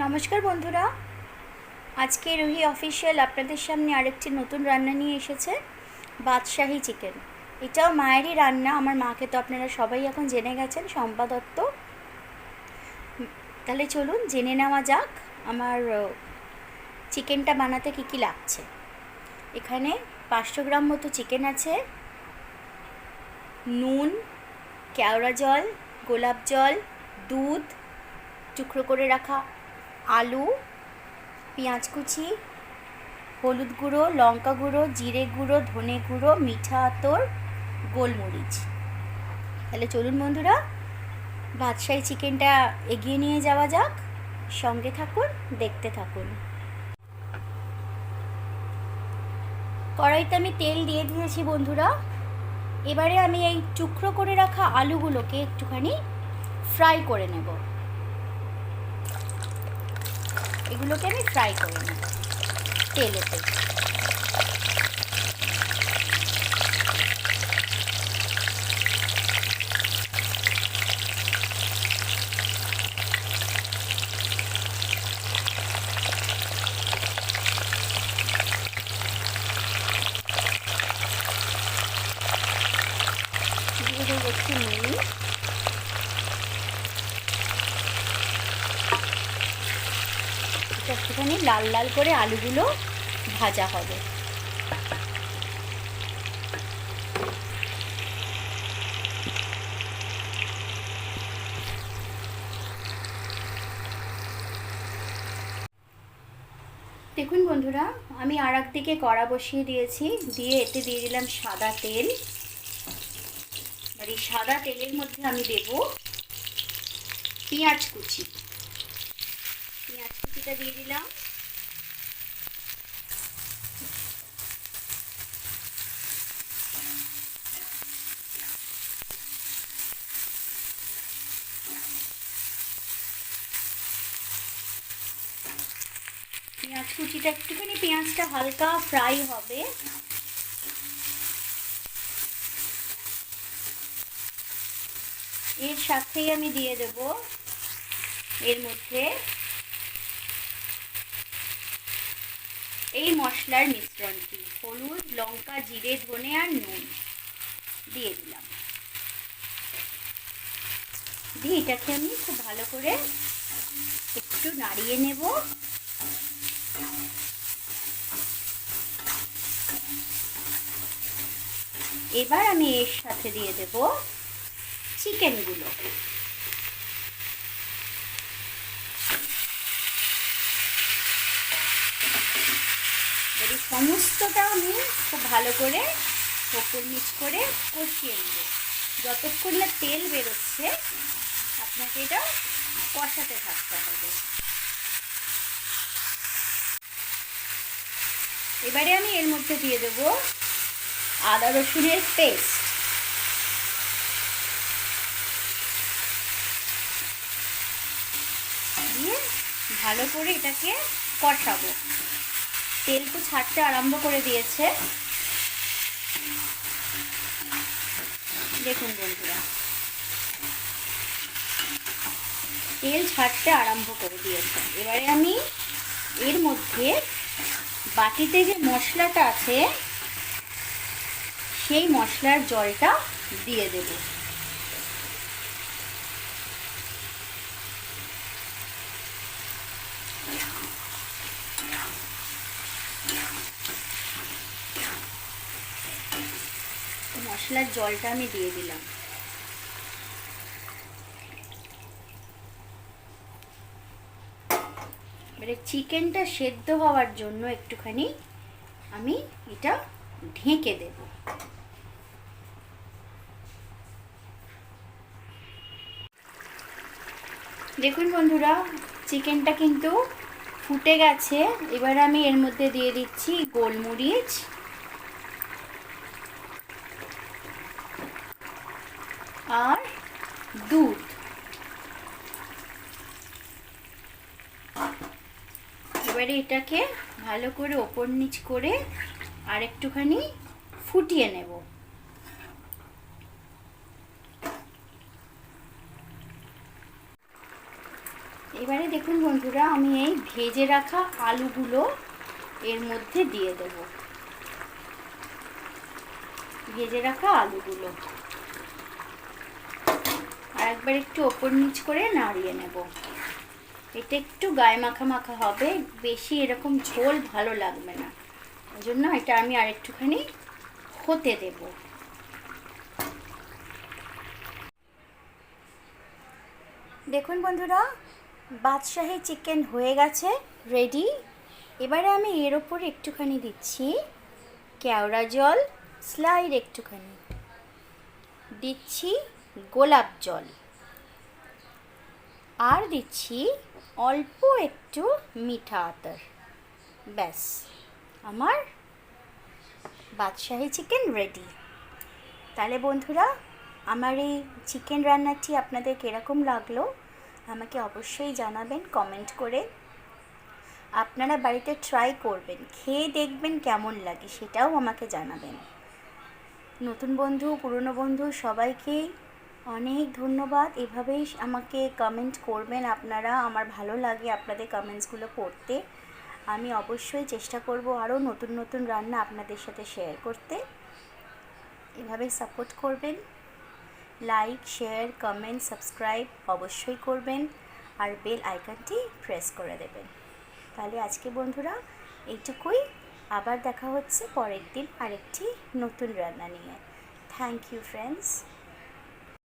নমস্কার বন্ধুরা। আজকে রুহি অফিসিয়াল আপনাদের সামনে আরেকটি নতুন রান্না নিয়ে এসেছে, বাদশাহী চিকেন এটাও মায়েরই রান্না, আমার মাকে তো আপনারা সবাই এখন জেনে গেছেন, শম্পা দত্ত। তাহলে চলুন জেনে নেওয়া যাক আমার চিকেনটা বানাতে কী কী লাগছে। এখানে পাঁচশো গ্রাম মতো চিকেন আছে, নুন, কেওড়া জল, গোলাপ জল, দুধ, টুকরো করে রাখা আলু, পেঁয়াজ কুচি, হলুদ গুঁড়ো, লঙ্কা গুঁড়ো, জিরে গুঁড়ো, ধনে গুঁড়ো, মিঠা আতর, গোলমরিচ। তাহলে চলুন বন্ধুরা, বাদশাহী চিকেনটা এগিয়ে নিয়ে যাওয়া যাক। সঙ্গে থাকুন, দেখতে থাকুন। কড়াইতে আমি তেল দিয়ে দিয়েছি বন্ধুরা। এবারে আমি এই টুকরো করে রাখা আলুগুলোকে একটুখানি ফ্রাই করে নেব। এগুলোকে আমি ফ্রাই করে নেব তেলেতে দিয়ে দেবো একটু নুন এটা একটুখানি লাল লাল করে আলুগুলো ভাজা হবে। দেখুন বন্ধুরা, আমি আর দিকে কড়া বসিয়ে দিয়েছি, দিয়ে এতে দিয়ে দিলাম সাদা তেল। আর এই সাদা তেলের মধ্যে আমি দেব পেঁয়াজ কুচি। কুচিটা দিয়ে দিলাম। পেঁয়াজ কুচিটা একটুখানি, পেঁয়াজটা হালকা ফ্রাই হবে। এর সাথেই আমি দিয়ে দেব এর মধ্যে এই মশলার মিশ্রণটি হলুদ, লঙ্কা, জিরে, ধনে আর নুন দিয়ে দিলাম। দিয়ে এটাকে আমি খুব ভালো করে একটু নাড়িয়ে নেব। এবার আমি এর সাথে দিয়ে দেব চিকেনগুলো এই সমস্তটা আমি খুব ভালো করে ওপর নিচ করে কষিয়ে নেব। যতক্ষণ না তেল বেরোচ্ছে, আপনাকে এটা কষাতে থাকতে হবে। এবারে আমি এর মধ্যে দিয়ে দেব আদা রসুনের পেস্ট। দিয়ে ভালো করে এটাকে কষাবো। তেল তো ছাড়তে আরম্ভ করে দিয়েছে। দেখুন বন্ধুরা। তেল ছাড়তে আরম্ভ করে দিয়েছে। এবারে আমি এর মধ্যে বাটিতে যে মশলাটা আছে, সেই মশলার জলটা দিয়ে দেবো। মশলার জলটা আমি দিয়ে দিলাম। এবারে চিকেনটা সেদ্ধ হওয়ার জন্য একটুখানি আমি এটা ঢেকে দেব। দেখুন বন্ধুরা, চিকেনটা কিন্তু ফুটে গেছে। এবার আমি এর মধ্যে দিয়ে দিচ্ছি গোলমরিচ। আর দুধ। এবারে এটাকে ভালো করে ওপর নিচ করে আর একটুখানি ফুটিয়ে নেব। এবারে দেখুন বন্ধুরা, আমি এই ভেজে রাখা আলুগুলো এর মধ্যে দিয়ে দেব। ভেজে রাখা আলুগুলো। একবার একটু ওপর নিচ করে নাড়িয়ে নেব। এটা একটু গায়ে মাখা মাখা হবে, বেশি এরকম ঝোল ভালো লাগবে না। ওই জন্য এটা আমি আর একটুখানি হতে দেব। দেখুন বন্ধুরা, বাদশাহী চিকেন হয়ে গেছে রেডি এবারে আমি এর ওপর একটুখানি দিচ্ছি কেওড়া জল স্লাইড একটুখানি। দিচ্ছি গোলাপ জল। আর দিচ্ছি অল্প একটু মিঠা আতর। ব্যাস, আমার বাদশাহী চিকেন রেডি তাহলে বন্ধুরা, আমার এই চিকেন রান্নাটি আপনাদের কীরকম লাগল, আমাকে অবশ্যই জানাবেন কমেন্ট করে। আপনারা বাড়িতে ট্রাই করবেন, খেয়ে দেখবেন কেমন লাগে, সেটাও আমাকে জানাবেন। নতুন বন্ধু, পুরনো বন্ধু, সবাইকেই অনেক ধন্যবাদ। এভাবেই আমাকে কমেন্ট করবেন আপনারা। আমার ভালো লাগে আপনাদের কমেন্টসগুলো পড়তে। আমি অবশ্যই চেষ্টা করব আরও নতুন নতুন রান্না আপনাদের সাথে শেয়ার করতে। এভাবেই সাপোর্ট করবেন। লাইক শেয়ার কমেন্ট সাবস্ক্রাইব অবশ্যই করবেন। আর বেল আইকনটি প্রেস করে দেবেন। তাহলে আজকে বন্ধুরা এইটুকুই। আবার দেখা হচ্ছে পরের দিন আরেকটি নতুন রান্না নিয়ে। Thank you friends